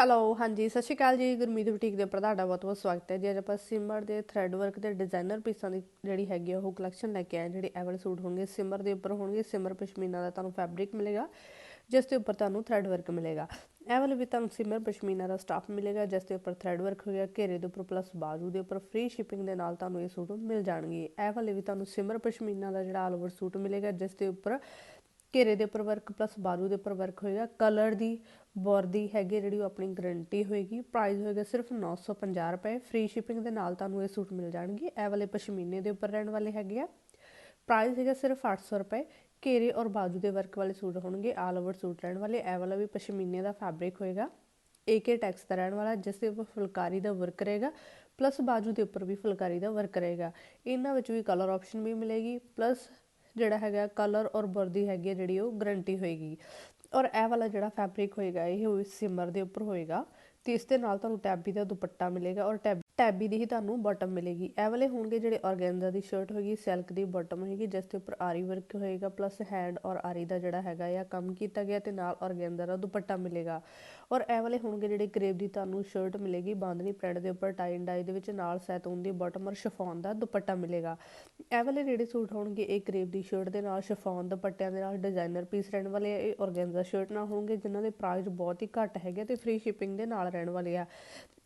Hello ਹਾਂਜੀ, ਸਤਿ ਸ਼੍ਰੀ ਅਕਾਲ ਜੀ, ਗੁਰਮੀਤ ਬੁਟੀਕ ਦੇ ਉੱਪਰ ਤੁਹਾਡਾ ਬਹੁਤ ਬਹੁਤ ਸਵਾਗਤ ਹੈ। ਜੀ, ਅੱਜ ਆਪਾਂ ਸਿਮਰ ਦੇ ਥ੍ਰੈਡ ਵਰਕ ਦੇ ਡਿਜ਼ਾਈਨਰ ਪੀਸਾਂ ਦੀ ਜਿਹੜੀ ਹੈਗੀ ਆ, ਉਹ ਕਲੈਕਸ਼ਨ ਲੈ ਕੇ ਆਏ ਜਿਹੜੇ ਐਵਲ ਸੂਟ ਹੋਣਗੇ। ਸਿਮਰ ਦੇ ਉੱਪਰ ਹੋਣਗੇ, ਸਿਮਰ ਪਸ਼ਮੀਨਾ ਦਾ ਤੁਹਾਨੂੰ ਫੈਬਰਿਕ ਮਿਲੇਗਾ, ਜਿਸ ਦੇ ਉੱਪਰ ਤੁਹਾਨੂੰ ਥ੍ਰੈਡ ਵਰਕ ਮਿਲੇਗਾ। ਇਹ ਵਾਲੇ ਵੀ ਤੁਹਾਨੂੰ ਸਿਮਰ ਪਸ਼ਮੀਨਾ ਦਾ ਸਟਾਫ ਮਿਲੇਗਾ, ਜਿਸ ਦੇ ਉੱਪਰ ਥ੍ਰੈਡ ਵਰਕ ਹੋਏਗਾ, ਘੇਰੇ ਦੇ ਉੱਪਰ ਪਲੱਸ ਬਾਜੂ ਦੇ ਉੱਪਰ ਫ੍ਰੀ ਸ਼ਿਪਿੰਗ ਦੇ ਨਾਲ ਤੁਹਾਨੂੰ ਇਹ ਸੂਟ ਮਿਲ ਜਾਣਗੇ। ਇਹ ਵਾਲੇ ਵੀ ਤੁਹਾਨੂੰ ਸਿਮਰ ਪਸ਼ਮੀਨਾ ਦਾ ਜਿਹੜਾ ਆਲ ਓਵਰ ਸੂਟ ਮਿਲੇਗਾ, ਜਿਸ ਦੇ ਉੱਪਰ ਘੇਰੇ ਦੇ ਉੱਪਰ ਵਰਕ ਪਲੱਸ ਬਾਜੂ ਦੇ ਉੱਪਰ ਵਰਕ ਹੋਏਗਾ। ਕਲਰ ਦੀ, ਬੋਰ ਦੀ ਹੈਗੀ ਜਿਹੜੀ ਉਹ ਆਪਣੀ ਗਰੰਟੀ ਹੋਏਗੀ। ਪ੍ਰਾਈਸ ਹੋਏਗਾ ਸਿਰਫ 950 ਰੁਪਏ। ਫ੍ਰੀ ਸ਼ਿਪਿੰਗ ਦੇ ਨਾਲ ਤੁਹਾਨੂੰ ਇਹ ਸੂਟ ਮਿਲ ਜਾਣਗੇ। ਇਹ ਵਾਲੇ ਪਸ਼ਮੀਨੇ ਦੇ ਉੱਪਰ ਰਹਿਣ ਵਾਲੇ ਹੈਗੇ ਆ। ਪ੍ਰਾਈਸ ਹੈਗਾ ਸਿਰਫ 800 ਰੁਪਏ। ਘੇਰੇ ਔਰ ਬਾਜੂ ਦੇ ਵਰਕ ਵਾਲੇ ਸੂਟ ਹੋਣਗੇ। ਆਲ ਓਵਰ ਸੂਟ ਰਹਿਣ ਵਾਲੇ। ਇਹ ਵਾਲਾ ਵੀ ਪਸ਼ਮੀਨੇ ਦਾ ਫੈਬਰਿਕ ਹੋਏਗਾ। ਏਕੇ ਟੈਕਸ ਦਾ ਰਹਿਣ ਵਾਲਾ, ਜਿਸ ਦੇ ਉੱਪਰ ਫੁਲਕਾਰੀ ਦਾ ਵਰਕ ਰਹੇਗਾ। ਪਲੱਸ ਬਾਜੂ ਦੇ ਉੱਪਰ ਵੀ ਫੁਲਕਾਰੀ ਦਾ ਵਰਕ ਰਹੇਗਾ। ਇਹਨਾਂ ਵਿੱਚ ਵੀ ਕਲਰ ਆਪਸ਼ਨ ਵੀ ਮਿਲੇਗੀ। ਪਲੱਸ ਜਿਹੜਾ ਹੈਗਾ ਕਲਰ ਔਰ ਵਰਦੀ ਹੈਗੀ ਹੈ ਜਿਹੜੀ ਉਹ ਗਰੰਟੀ ਹੋਏਗੀ। ਔਰ ਇਹ ਵਾਲਾ ਜਿਹੜਾ ਫੈਬਰਿਕ ਹੋਏਗਾ, ਇਹ ਉਹ ਸਿਮਰ ਦੇ ਉੱਪਰ ਹੋਏਗਾ ਤੇ ਇਸ ਦੇ ਨਾਲ ਤੁਹਾਨੂੰ ਟੈਬੀ ਦਾ ਦੁਪੱਟਾ ਮਿਲੇਗਾ ਔਰ ਟੈਬ ਟੈਬੀ ਦੀ ਹੀ ਤੁਹਾਨੂੰ ਬਾਟਮ ਮਿਲੇਗੀ। ਇਹ ਵਾਲੇ ਹੋਣਗੇ ਜਿਹੜੇ ਆਰਗੈਂਜ਼ਾ ਦੀ ਸ਼ਰਟ ਹੋਏਗੀ ਸਿਲਕ ਦੀ ਬਾਟਮ ਹੋਏਗੀ, ਜਿਸ ਦੇ ਉੱਪਰ ਆਰੀ ਵਰਕ ਹੋਏਗਾ ਪਲੱਸ ਹੈਂਡ ਔਰ ਆਰੀ ਦਾ ਜਿਹੜਾ ਹੈਗਾ ਆ ਕੰਮ ਕੀਤਾ ਗਿਆ ਤੇ ਨਾਲ ਆਰਗੈਂਜ਼ਾ ਦਾ ਦੁਪੱਟਾ ਮਿਲੇਗਾ। ਔਰ ਇਹ ਵਾਲੇ ਹੋਣਗੇ ਜਿਹੜੇ ਕਰੇਬ ਦੀ ਤੁਹਾਨੂੰ ਸ਼ਰਟ ਮਿਲੇਗੀ ਬਾਂਦਨੀ ਪ੍ਰਿੰਟ ਦੇ ਉੱਪਰ ਟਾਈ ਐਂਡ ਡਾਈ ਦੇ ਵਿੱਚ ਨਾਲ ਸੈਤੂਨ ਦੀ ਬਾਟਮ ਔਰ ਸ਼ਿਫੋਨ ਦਾ ਦੁਪੱਟਾ ਮਿਲੇਗਾ। ਇਹ ਵਾਲੇ ਜਿਹੜੇ ਸੂਟ ਹੋਣਗੇ, ਇਹ ਕਰੇਬ ਦੀ ਸ਼ਰਟ ਦੇ ਨਾਲ ਸ਼ਿਫੋਨ ਦੁਪੱਟਿਆਂ ਦੇ ਨਾਲ ਡਿਜ਼ਾਈਨਰ ਪੀਸ ਰਹਿਣ ਵਾਲੇ ਆ, ਇਹ ਆਰਗੈਂਜ਼ਾ ਸ਼ਰਟ ਨਾਲ ਹੋਣਗੇ, ਜਿਨ੍ਹਾਂ ਦੇ ਪ੍ਰਾਈਸ ਬਹੁਤ ਹੀ ਘੱਟ ਹੈਗੇ ਤੇ ਫ੍ਰੀ ਸ਼ਿਪਿੰਗ ਦੇ ਨਾਲ ਰਹਿਣ ਵਾਲੇ ਆ।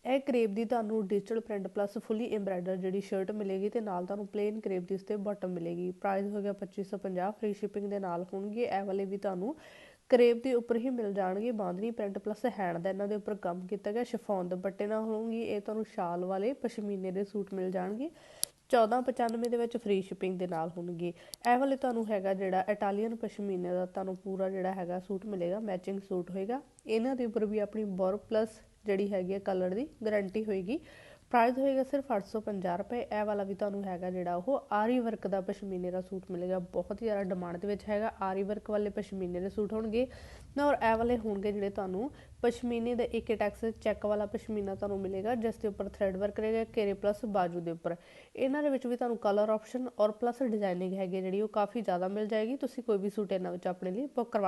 ਇਹ ਕਰੇਬ ਦੀ ਤੁਹਾਨੂੰ digital print plus fully embroider ਜਿਹੜੀ ਸ਼ਰਟ ਮਿਲੇਗੀ ਤੇ ਨਾਲ ਤੁਹਾਨੂੰ ਪਲੇਨ ਕਰੇਬ ਦੀ ਇਸ ਤੇ ਬਾਟਮ ਮਿਲੇਗੀ। ਪ੍ਰਾਈਸ ਹੋ ਗਿਆ 2550 ਫ੍ਰੀ ਸ਼ਿਪਿੰਗ ਦੇ ਨਾਲ ਹੋਣਗੇ। ਇਹ ਵਾਲੇ ਵੀ ਤੁਹਾਨੂੰ ਕਰੇਬ ਦੇ ਉੱਪਰ ਹੀ ਮਿਲ ਜਾਣਗੇ। ਬਾਂਦਨੀ ਪ੍ਰਿੰਟ ਪਲੱਸ ਹੈਂਡ ਦਾ ਇਹਨਾਂ ਦੇ ਉੱਪਰ ਕੰਮ ਕੀਤਾ ਗਿਆ। ਸ਼ਿਫੋਨ ਦੁਪੱਟੇ ਨਾਲ ਹੋਣਗੇ। ਇਹ ਤੁਹਾਨੂੰ ਸ਼ਾਲ ਵਾਲੇ ਪਸ਼ਮੀਨੇ ਦੇ ਸੂਟ ਮਿਲ ਜਾਣਗੇ। 1495 ਦੇ ਵਿੱਚ ਫ੍ਰੀ ਸ਼ਿਪਿੰਗ ਦੇ ਨਾਲ ਹੋਣਗੇ। ਇਹ ਵਾਲੇ ਤੁਹਾਨੂੰ ਹੈਗਾ ਜਿਹੜਾ ਇਟਾਲੀਅਨ ਪਸ਼ਮੀਨੇ ਦਾ ਤੁਹਾਨੂੰ ਪੂਰਾ ਜਿਹੜਾ ਹੈਗਾ ਸੂਟ ਮਿਲੇਗਾ। ਮੈਚਿੰਗ ਸੂਟ ਹੋਏਗਾ। ਇਹਨਾਂ ਦੇ ਉੱਪਰ ਵੀ ਆਪਣੀ ਬੋਰ ਪਲੱਸ ਜਿਹੜੀ ਹੈਗੀ ਹੈ ਕਲਰ ਦੀ ਗਾਰੰਟੀ ਹੋਏਗੀ। ਪ੍ਰਾਈਸ ਹੋਏਗਾ ਸਿਰਫ 850 ਰੁਪਏ। ਇਹ ਵਾਲਾ ਵੀ ਤੁਹਾਨੂੰ ਹੈਗਾ ਜਿਹੜਾ ਉਹ ਆਰੀ ਵਰਕ ਦਾ ਪਸ਼ਮੀਨੇ ਦਾ ਸੂਟ ਮਿਲੇਗਾ। ਬਹੁਤ ਹੀ ਜ਼ਿਆਦਾ ਡਿਮਾਂਡ ਦੇ ਵਿੱਚ ਹੈਗਾ। ਆਰੀ ਵਰਕ ਵਾਲੇ ਪਸ਼ਮੀਨੇ ਦੇ ਸੂਟ ਹੋਣਗੇ। ਨਾ, ਔਰ ਇਹ ਵਾਲੇ ਹੋਣਗੇ ਜਿਹੜੇ ਤੁਹਾਨੂੰ ਪਸ਼ਮੀਨੇ ਦਾ ਇੱਕ ਟੈਕਸ ਚੈੱਕ ਵਾਲਾ ਪਸ਼ਮੀਨਾ ਤੁਹਾਨੂੰ ਮਿਲੇਗਾ, ਜਿਸ ਦੇ ਉੱਪਰ ਥ੍ਰੈਡ ਵਰਕ ਰਹੇਗਾ, ਘੇਰੇ ਪਲੱਸ ਬਾਜੂ ਦੇ ਉੱਪਰ। ਇਹਨਾਂ ਦੇ ਵਿੱਚ ਵੀ ਤੁਹਾਨੂੰ ਕਲਰ ਆਪਸ਼ਨ ਔਰ ਪਲੱਸ ਡਿਜ਼ਾਈਨਿੰਗ ਹੈਗੀ ਜਿਹੜੀ ਉਹ ਕਾਫੀ ਜ਼ਿਆਦਾ ਮਿਲ ਜਾਏਗੀ। ਤੁਸੀਂ ਕੋਈ ਵੀ ਸੂਟ ਇਹਨਾਂ ਵਿੱਚ ਆਪਣੇ ਲਈ ਬੁੱਕ ਕਰਵਾ